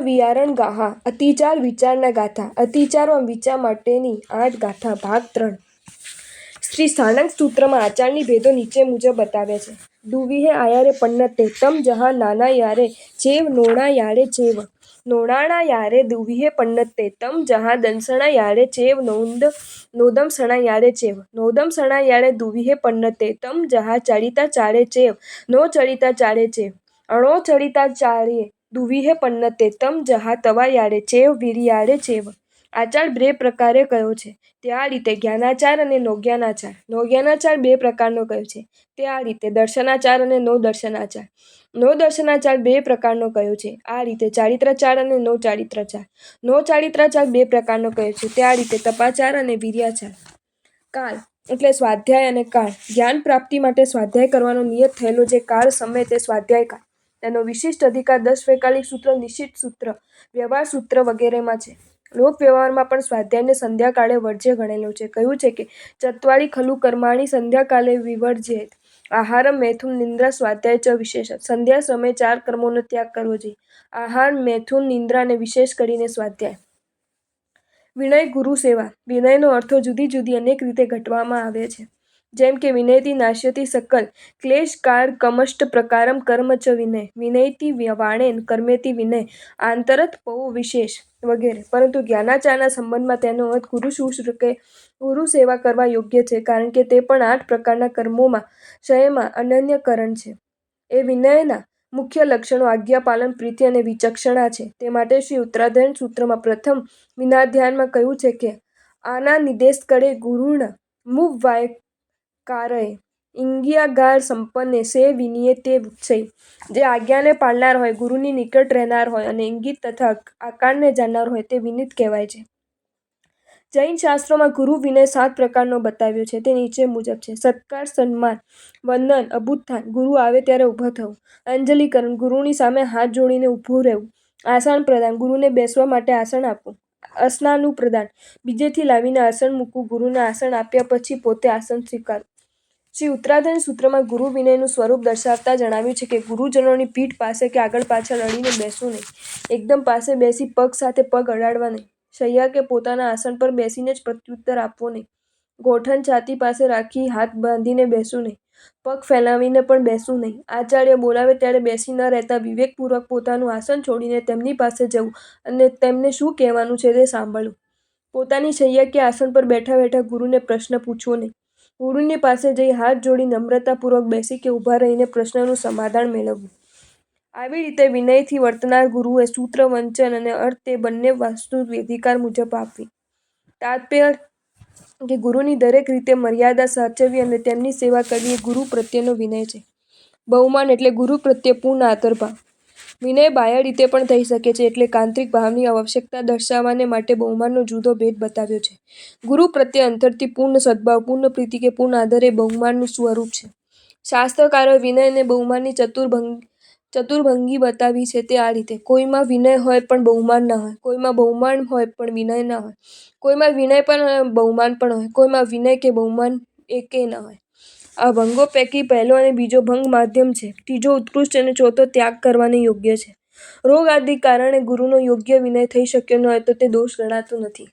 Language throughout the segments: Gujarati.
વિયારણ ગાહા, અતિચાર વિચારના ગાથા અતિચારમાં વિચાર માટેની આઠ ગાથા, ભાગ ત્રણ. શ્રી સાણંદ સૂત્રમાં આચારની ભેદો નીચે મુજબ બતાવે છે. દુવિહે આયારે પન્નતે, તમ જહા નાના યારે ચેવ નોણા યારે ચેવ નોણાણા યારે દુવિહે પન્નતે, તમ જહા દંસણા યારે ચેવ નોંદ, નોદમ સણા યારે ચેવ નોદમ સણા યારે દુવિહે પન્નતે, તમ જહા ચડિતા ચારે ચેવ નો ચડિતા ચારે ચેવ અણો ચડિતા ચારે દુવિહે પન્નતે તમ જહા તવા યારે ચેવ વીર્યારે ચેવ. આચાર બે પ્રકારે કયો છે? તે આ રીતે જ્ઞાનાચાર અને નોજ્ઞાનાચાર. નોજ્ઞાનાચાર બે પ્રકારનો કયો છે? તે આ રીતે દર્શનાચાર અને નો દર્શનાચાર નો દર્શનાચાર બે પ્રકારનો કયો છે? આ રીતે ચારિત્રાચાર અને નો ચારિત્રાચાર નો ચારિત્રાચાર બે પ્રકારનો કયો છે? તે આ રીતે તપાચાર અને વીર્યાચાર. કાળ એટલે સ્વાધ્યાય અને કાળ. જ્ઞાન પ્રાપ્તિ માટે સ્વાધ્યાય કરવાનો નિયત થયેલો જે કાળ સમય તે સ્વાધ્યાય કાળ તેનો વિશિષ્ટ અધિકાર દસ વૈકાલિક સૂત્ર, નિશ્ચિત સૂત્ર, વ્યવહાર સૂત્ર વગેરેમાં છે. લોક વ્યવહારમાં પણ સ્વાધ્યાયને સંધ્યાકાળે વર્જ્ય ગણેલો છે. કહ્યું છે કે ચત્વાળી ખલુ કર્માણી સંધ્યાકાલે વિવર્જ્ય આહાર મૈથુન નિંદ્રા સ્વાધ્યાય ચ વિશેષ. સંધ્યા સમયે ચાર કર્મોનો ત્યાગ કરવો જોઈએ. આહાર મૈથુન નિંદ્રાને વિશેષ કરીને સ્વાધ્યાય. વિનય ગુરુ સેવા. વિનયનો અર્થો જુદી જુદી અનેક રીતે ઘટવામાં આવે છે. જેમ કે વિનયથી નાશ્યથી સકલ, ક્લેશ કાળ કમષ્ટ પ્રકારમ કર્મ ચ વિનય વિનયથી વાણેન કર્મેથી વિનય, આંતરત પૌ વિશેષ વગેરે. પરંતુ જ્ઞાનાચારના સંબંધમાં તેનો અર્થ ગુરુ શુશ્રુકે, ગુરુ સેવા કરવા યોગ્ય છે, કારણ કે તે પણ આઠ પ્રકારના કર્મોમાં ક્ષયમાં અનન્યકરણ છે. એ વિનયના મુખ્ય લક્ષણો આજ્ઞાપાલન પ્રીતિ અને વિચક્ષણા છે. તે માટે શ્રી ઉત્તરાધ્યયન સૂત્રમાં પ્રથમ વિના ધ્યાનમાં કહ્યું છે કે, આના નિદેશ કરે ગુરુણ મુવાય કારય ઇંગિયાગાર સંપન્ને સે વિનિયે તે વૃક્ષય જે આજ્ઞાને પાળનાર હોય, ગુરુની નિકટ રહેનાર હોય અને ઇંગિત તથા આકારને જાણનાર હોય તે વિનિત કહેવાય છે. જૈન શાસ્ત્રોમાં ગુરુ વિનય સાત પ્રકારનો બતાવ્યો છે. તે નીચે મુજબ છે. સત્કાર, સન્માન, વંદન અભુત્થાન ગુરુ આવે ત્યારે ઊભા થવું. અંજલિકરણ. ગુરુની સામે હાથ જોડીને ઊભું રહેવું. આસન પ્રદાન. ગુરુને બેસવા માટે આસન આપવું. અસનાનું પ્રદાન. બીજેથી લાવીને આસન મૂકવું. ગુરુને આસન આપ્યા પછી પોતે આસન સ્વીકારવું. શ્રી ઉત્તરાધન સૂત્રમાં ગુરુ વિનયનું સ્વરૂપ દર્શાવતા જણાવ્યું છે કે ગુરુજનોની પીઠ પાસે કે આગળ પાછળ અડીને બેસવું નહીં. એકદમ પાસે બેસી પગ સાથે પગ અડાડવા નહીં. શૈયા કે પોતાના આસન પર બેસીને જ પ્રત્યુત્તર આપવો નહીં. ગોઠણ છાતી પાસે રાખી હાથ બાંધીને બેસવું નહીં. પગ ફેલાવીને પણ બેસવું નહીં. આચાર્ય બોલાવે ત્યારે બેસી ન રહેતા વિવેકપૂર્વક પોતાનું આસન છોડીને તેમની પાસે જવું અને તેમને શું કહેવાનું છે તે સાંભળવું. પોતાની શૈયા કે આસન પર બેઠા બેઠા ગુરુને પ્રશ્ન પૂછવો નહીં. ગુરુની પાસે જઈ હાથ જોડી નમ્રતાપૂર્વક બેસી કે ઊભા રહીને પ્રશ્નનું સમાધાન મેળવવું આવી રીતે વિનયથી વર્તનાર ગુરુએ સૂત્ર, વંચન અને અર્થ તે બંને વાસ્તુ અધિકાર મુજબ આપવી. તાત્પર્ય કે ગુરુની દરેક રીતે મર્યાદા સાચવવી અને તેમની સેવા કરવી એ ગુરુ પ્રત્યેનો વિનય છે. બહુમાન એટલે ગુરુ પ્રત્યે પૂર્ણ આદરભાવ વિનય બાહ્ય રીતે પણ થઈ શકે છે એટલે કાંત્રિક ભાવની આવશ્યકતા દર્શાવવાને માટે બહુમાનનો જુદો ભેદ બતાવ્યો છે. ગુરુ પ્રત્યે અંતરથી પૂર્ણ સદભાવ, પૂર્ણ પ્રીતિ કે પૂર્ણ આદર બહુમાનનું સ્વરૂપ છે. શાસ્ત્રકારો વિનય અને બહુમાનની ચતુર્ભંગ, ચતુર્ભંગી બતાવી છે તે આ રીતે. કોઈમાં વિનય હોય પણ બહુમાન ન હોય. કોઈમાં બહુમાન હોય પણ વિનય ન હોય. કોઈમાં વિનય પણ બહુમાન પણ હોય. કોઈમાં વિનય કે બહુમાન એકે ન હોય. આ ભંગો પૈકી પહેલો અને બીજો ભંગ માધ્યમ છે. ત્રીજો ઉત્કૃષ્ટ અને ચોથો ત્યાગ કરવાને યોગ્ય છે. રોગ આદિ કારણે ગુરુનો યોગ્ય વિનય થઈ શક્યો ન હોય તો તે દોષ ગણાતો નથી.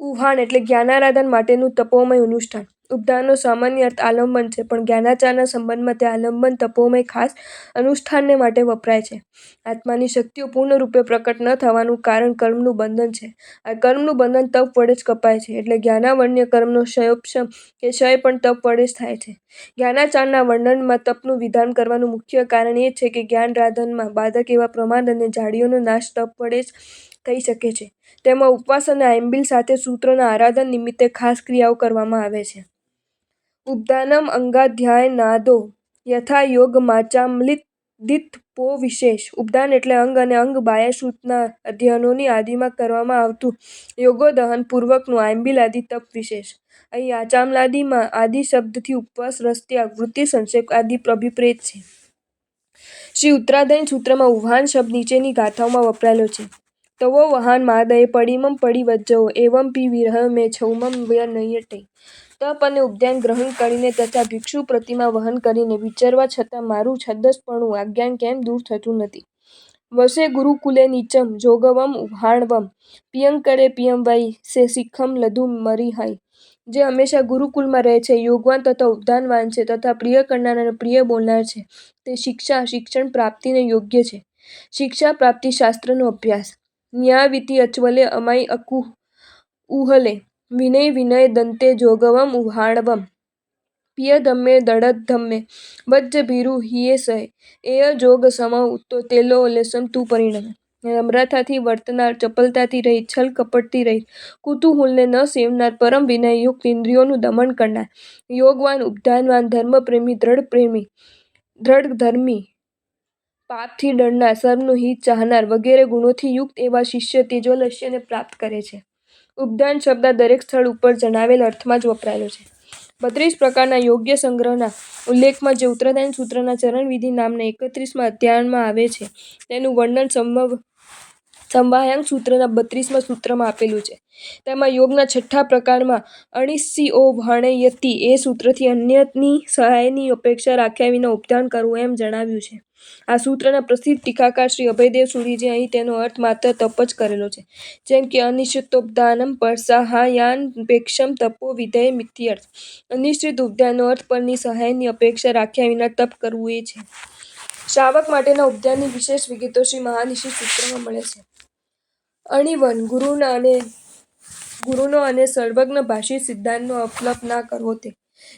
ઉહાણ એટલે જ્ઞાનારાધન માટેનું તપોમય અનુષ્ઠાન. ઉપધાનનો સામાન્ય અર્થ આલંબન છે, પણ જ્ઞાનાચારના સંબંધમાં તે આલંબન તપોમય ખાસ અનુષ્ઠાનને માટે વપરાય છે. આત્માની શક્તિઓ પૂર્ણરૂપે પ્રકટ ન થવાનું કારણ કર્મનું બંધન છે. આ કર્મનું બંધન તપ વડે જ કપાય છે, એટલે જ્ઞાનાવર્ણ્ય કર્મનો ક્ષયોપશમ કે ક્ષય પણ તપ વડે જ થાય છે. જ્ઞાનાચારના વર્ણનમાં તપનું વિધાન કરવાનું મુખ્ય કારણ એ છે કે જ્ઞાન રાધનમાં બાધક એવા પ્રમાદ અને જાડીઓનો નાશ તપ વડે જ થઈ શકે છે. તેમાં ઉપવાસ અને આયંબિલ સાથે સૂત્રોના આરાધન નિમિત્તે ખાસ ક્રિયાઓ કરવામાં આવે છે. ઉપધાનમ અંગાધ્યાયનાદો યથા યોગ માચામલિત દિત પો વિશેષ. ઉપદાન એટલે અંગ અને અંગ બાહ્ય શ્રુતના અધ્યયનોની આદિમાં કરવામાં આવતું યોગોદહન પૂર્વકનું આયંબિલ આદિ તપ વિશેષ. અહીં આચામલાદીમાં આદિ શબ્દથી ઉપવાસ, રસ્તી વૃત્તિ સંક્ષેપ આદિ અભિપ્રેત છે. શ્રી ઉત્તરાધયન સૂત્રમાં ઉહાન શબ્દ નીચેની ગાથાઓમાં વપરાયેલો છે. તવો વહાન માદય પડીમમ પડી વજ્જવો. એવમ પી વિરહ મેં છૌમમ વ્યનયટે તપ અને ઉપધ્યાન ગ્રહણ કરીને તથા ભિક્ષુ પ્રતિમા વહન કરીને વિચારવા છતાં મારું છદ્દસપણું આજ્ઞાન કેમ દૂર થતું નથી? વસે ગુરુકુલે નીચમ, જોગવમ ઉહાણવમ પિયંકરે પિયં વૈ સે શિખમ લધુ મરિહાઈ જે હંમેશા ગુરુકુલમાં રહે છે, યોગવાન તથા ઉદ્યાનવાન છે તથા પ્રિય કરનાર અને પ્રિય બોલનાર છે. તે શિક્ષા, શિક્ષણ પ્રાપ્તિને યોગ્ય છે. શિક્ષા પ્રાપ્તિ શાસ્ત્રનો અભ્યાસ. ન્યાયવિધિ અચવલે અમાય અકુહ ઉહલે. વિનય વિનય દંતે જોગવમ ઉહાણવમ પિયધમ્મે દૃઢધમ્મે વજ્જ ભીરુ હિયે સહે. એય જોગ સમ તો તેલો લેસમ તું પરિણમે. નમ્રતાથી વર્તનાર, ચપલતાથી રહી, છલ કપટથી રહી. કુતુહુલને ન સેવનાર, પરમ વિનયયુક્ત ઇન્દ્રિયોનું દમન કરનાર. યોગવાન, ઉપધાનવાન, ધર્મપ્રેમી દૃઢ ધર્મી પાપથી ડરનાર, સર્વનું હિત ચાહનાર વગેરે ગુણોથી યુક્ત એવા શિષ્ય તેજોલક્ષ્યને પ્રાપ્ત કરે છે. ઉદ્યાન શબ્દ દરેક સ્થળ ઉપર જણાવેલ અર્થમાં જ વપરાયેલો છે. બત્રીસ પ્રકારના યોગ્ય સંગ્રહના ઉલ્લેખમાં જે ઉત્તરાયણ સૂત્રના ચરણવિધિ નામના એકત્રીસમાં અધ્યાયમાં આવે છે. તેનું વર્ણન સંવવ સંવાહ્યાંગ સૂત્રના બત્રીસમાં સૂત્રમાં આપેલું છે. તેમાં યોગના છઠ્ઠા પ્રકારમાં અણિસ્સિઓ ભણયતિ એ સૂત્રથી અન્યની સહાયની અપેક્ષા રાખ્યા વિના ઉપદાન કરવું એમ જણાવ્યું છે. આ સૂત્રના પ્રસિદ્ધ ટીકાકાર શ્રી અભયદેવ સુરીજી અહીં તેનો અર્થ માત્ર તપ જ કરેલો છે. જેમ કે અનિશ્ચિતોપદાનમ પરસાહાયાનપેક્ષમ તપો વિધેય મિથ્યર્થ અનિશ્ચિત ઉપદાનનો અર્થ પરની સહાયની અપેક્ષા રાખ્યા વિના તપ કરવું એ છે. શ્રાવક માટેના ઉપદાનની વિશેષ વિગતો શ્રી મહાનિશિત સૂત્રમાં મળે છે. અણિવન ગુરુના અને ગુરુનો અને સર્વજ્ઞ ભાષિત સિદ્ધાંતનો અપલપ ના કરવો તે.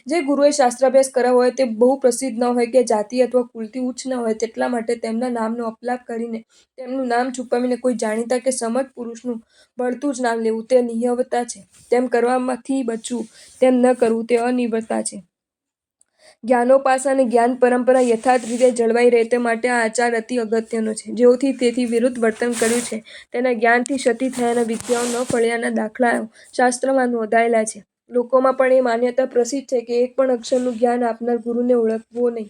જે ગુરુએ શાસ્ત્રાભ્યાસ કરાવ્યો હોય તે બહુ પ્રસિદ્ધ ન હોય કે જાતિ અથવા કુલથી ઉચ્ચ ન હોય તેટલા માટે તેમના નામનો અપલાપ કરીને તેમનું નામ છુપાવીને કોઈ જાણીતા કે સમજ પુરુષનું બળતું જ નામ લેવું તે નિયવતા છે. તેમ કરવામાંથી બચવું તેમ ન કરવું તે અનિર્વતા છે. જ્ઞાનોપાસના અને જ્ઞાન પરંપરા યથાર્થ રીતે જળવાઈ રહે તે માટે આ આચાર અતિ અગત્યનો છે. જેઓથી તેથી વિરુદ્ધ વર્તન કર્યું છે. તેના જ્ઞાનથી ક્ષતિ થયાના વિદ્યાઓ ન ફળ્યાના દાખલાઓ શાસ્ત્રમાં નોંધાયેલા છે. લોકોમાં પણ એ માન્યતા પ્રસિદ્ધ છે કે એક પણ અક્ષરનું જ્ઞાન આપનાર ગુરુને ઓળખવો નહીં.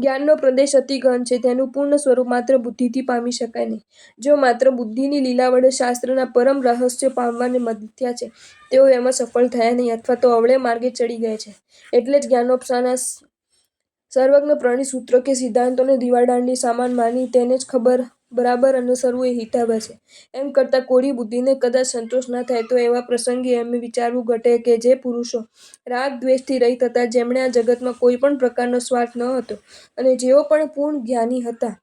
જ્ઞાનનો પ્રદેશ અતિ છે, તેનું પૂર્ણ સ્વરૂપ માત્ર બુદ્ધિથી પામી શકાય નહીં. જો માત્ર બુદ્ધિની લીલા વડે શાસ્ત્રના પરમ રહસ્ય પામવાને મધ્યા છે, તેઓ એમાં સફળ થયા નહીં અથવા તો અવળે માર્ગે ચડી ગયા છે. એટલે જ જ્ઞાનોપસાના સર્વજ્ઞ પ્રણી સૂત્રો કે સિદ્ધાંતોને દિવાળાની સામાન માની તેને જ ખબર બરાબર અનુસરવું એ હિતાવહ છે. એમ કરતાં કોરી બુદ્ધિને કદાચ સંતોષ ન થાય તો એવા પ્રસંગે એમ વિચારવું ઘટે કે જે પુરુષો રાગ દ્વેષથી રહિત હતા, જેમણે આ જગતમાં કોઈ પણ પ્રકારનો સ્વાર્થ ન હતો અને જેઓ પણ પૂર્ણ જ્ઞાની હતા.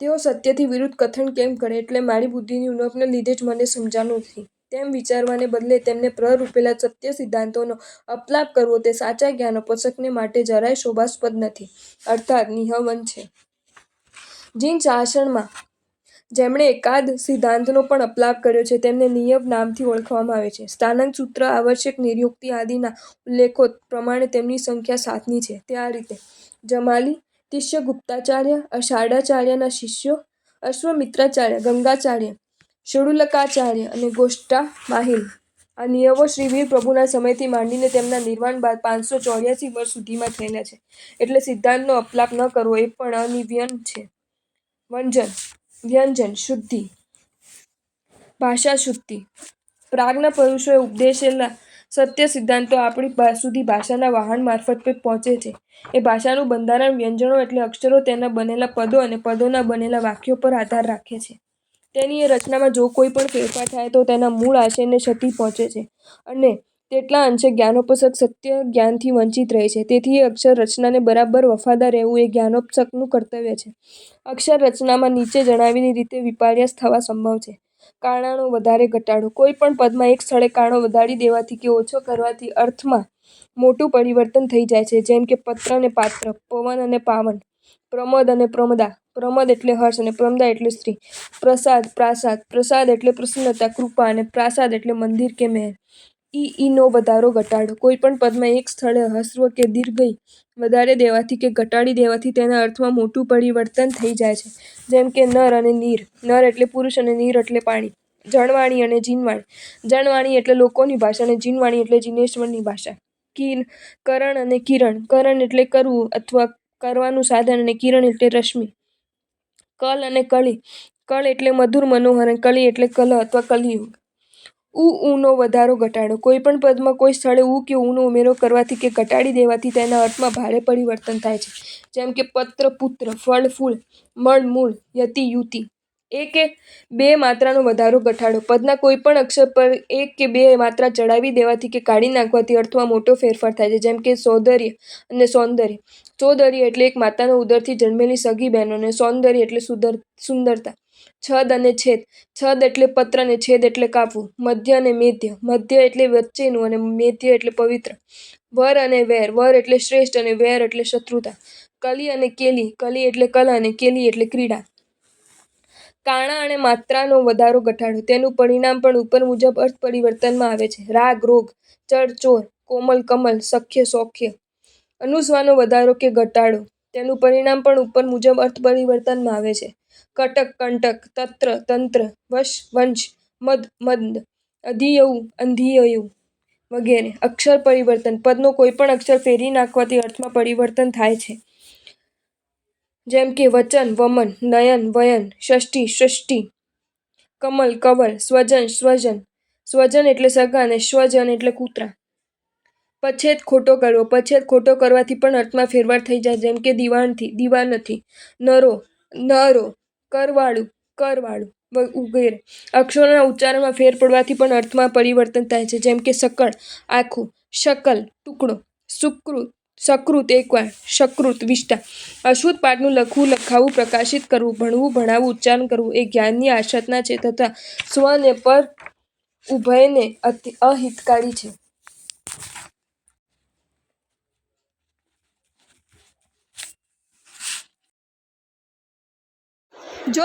તેઓ સત્યથી વિરુદ્ધ કથન કેમ કરે એટલે મારી બુદ્ધિની ઉણપને લીધે જ મને સમજાતું નથી. તેમ વિચારવાને બદલે તેમને પ્રરૂપેલા સત્ય સિદ્ધાંતોનો અપલાપ કરવો તે સાચા જ્ઞાનોપાસકને માટે જરાય શોભાસ્પદ નથી. અર્થાત, નિહવન છે. જીન શાસનમાં જેમણે એકાદ સિદ્ધાંતનો પણ અપલાપ કર્યો છે, તેમને નિયમ નામથી ઓળખવામાં આવે છે. સ્થાનક સૂત્ર, આવશ્યક નિરુક્તિ આદિના ઉલ્લેખો પ્રમાણે તેમની સંખ્યા સાતની છે. તે આ રીતે, જમાલી તિષ્ય ગુપ્તાચાર્ય અષાઢાચાર્યના શિષ્યો, અશ્વમિત્રાચાર્ય, ગંગાચાર્ય, ષડુલકાચાર્ય અને ગોષ્ઠા માહિલ. આ નિયમો શ્રી વીર પ્રભુના સમયથી માંડીને તેમના નિર્વાણ બાદ પાંચસો ચોર્યાસી વર્ષ સુધીમાં થયેલા છે. એટલે સિદ્ધાંતનો અપલાપ ન કરવો એ પણ અનિવ્યન છે. વંજન વ્યંજન, શુદ્ધિ, ભાષા શુદ્ધિ. પ્રાગના પુરુષોએ ઉપદેશેલા સત્ય સિદ્ધાંતો આપણી સુધી ભાષાના વાહન મારફતે પહોંચે છે. એ ભાષાનું બંધારણ વ્યંજનો એટલે અક્ષરો તેના બનેલા પદો અને પદોના બનેલા વાક્યો પર આધાર રાખે છે. તેની એ રચનામાં જો કોઈ પણ ફેરફાર થાય તો તેના મૂળ આશયને ક્ષતિ પહોંચે છે. અને તેટલા અંશે જ્ઞાનોપાસક સત્ય જ્ઞાનથી વંચિત રહે છે. તેથી અક્ષર રચનાને બરાબર વફાદાર રહેવું એ જ્ઞાનોપસકનું કર્તવ્ય છે. અક્ષર રચનામાં નીચે જણાવેલી રીતે વિપર્યાસ થવા સંભવ છે. કાણાનો વધારે ઘટાડો. કોઈ પણ પદમાં એક સ્થળે કાણો વધારી દેવાથી કે ઓછો કરવાથી અર્થમાં મોટું પરિવર્તન થઈ જાય છે. જેમ કે પત્ર અને પાત્ર, પવન અને પાવન, પ્રમોદ અને પ્રમદા, પ્રમદ એટલે હર્ષ અને પ્રમદા એટલે સ્ત્રી, પ્રસાદ, પ્રાસાદ, પ્રસાદ એટલે પ્રસન્નતા, કૃપા અને પ્રાસાદ એટલે મંદિર કે મહેલ. ઈ ઈનો વધારો ઘટાડો. કોઈ પણ પદમાં એક સ્થળે હસ્વ કે દીર્ઘઈ વધારે દેવાથી કે ઘટાડી દેવાથી તેના અર્થમાં મોટું પરિવર્તન થઈ જાય છે. જેમ કે નર અને નીર. નર એટલે પુરુષ અને નીર એટલે પાણી. જણવાણી અને જીનવાણી. જણવાણી એટલે લોકોની ભાષા અને જીનવાણી એટલે જીનેશ્વરની ભાષા. કિન, કરણ અને કિરણ. કરણ એટલે કરવું અથવા કરવાનું સાધન અને કિરણ એટલે રશ્મિ. કલ અને કળી કળ એટલે મધુર, મનોહર અને કળી એટલે કલ અથવા કલિયુગ. ઉ ઊનો વધારો ઘટાડો. કોઈપણ પદમાં, કોઈ સ્થળે ઉ કે ઊનો ઉમેરો કરવાથી કે ઘટાડી દેવાથી તેના અર્થમાં ભારે પરિવર્તન થાય છે. જેમ કે પત્ર, પુત્ર, ફળ, ફૂલ, મળ, મૂળ, યતિ, યુતિ. એક કે બે માત્રાનો વધારો ઘટાડો. પદના કોઈપણ અક્ષર પર એક કે બે માત્રા ચડાવી દેવાથી કે કાઢી નાખવાથી અર્થમાં મોટો ફેરફાર થાય છે. જેમ કે સૌંદર્ય અને સૌંદર્ય. સૌંદર્ય એટલે એક માતાનો ઉદરથી જન્મેલી સગી બહેનોને સૌંદર્ય એટલે સુંદર, સુંદરતા. છદ અને છેદ. છદ એટલે પત્ર અને છેદ એટલે કાપવું. મધ્ય અને મેધ્ય. મધ્ય એટલે વચ્ચેનું અને મેધ્ય એટલે પવિત્ર. વર અને વેર. વર એટલે શ્રેષ્ઠ અને વેર એટલે શત્રુતા. કલી અને કેલી. કલી એટલે કલા અને કેલી એટલે ક્રીડા. કાણા અને માત્રાનો વધારો ઘટાડો તેનું પરિણામ પણ ઉપર મુજબ અર્થ પરિવર્તનમાં આવે છે. રાગ, રોગ, ચડ, ચોર, કોમલ, કમલ, સખ્ય સૌખ્ય અનુસ્વાનો વધારો કે ઘટાડો તેનું પરિણામ પણ ઉપર મુજબ અર્થ પરિવર્તનમાં આવે છે. કટક, કંટક, તત્ર, તંત્ર, વશ, વંશ, મદ, મંદ અધિયવું અંધિયયું વગેરે. અક્ષર પરિવર્તન. પદનો કોઈપણ અક્ષર ફેરી નાખવાથી અર્થમાં પરિવર્તન થાય છે. જેમ કે વચન, વમન, નયન, વયન, ષષ્ઠી, સૃષ્ટિ, કમલ, કવલ, સ્વજન સ્વજન. સ્વજન એટલે સગા અને સ્વજન એટલે કૂતરા. પછેદ ખોટો કરવો. પછેદ ખોટો કરવાથી પણ અર્થમાં ફેરફાર થઈ જાય. જેમ કે દિવાણથી દિવાનથી. નરો નરો કરવાળું કરવાળું, વગેરે અક્ષરોના ઉચ્ચારણમાં ફેર પડવાથી પણ અર્થમાં પરિવર્તન થાય છે. જેમ કે સકળ આખું, શકલ, ટુકડો, સુકૃત, સકૃત એકવાર સકૃત વિષ્ટા અશુદ્ધ પાઠનું લખવું લખાવવું પ્રકાશિત કરવું, ભણવું, ભણાવવું, ઉચ્ચારણ કરવું એ જ્ઞાનની આશતના છે તથા સ્વને પર ઉભયને અતિ અહિતકારી છે જો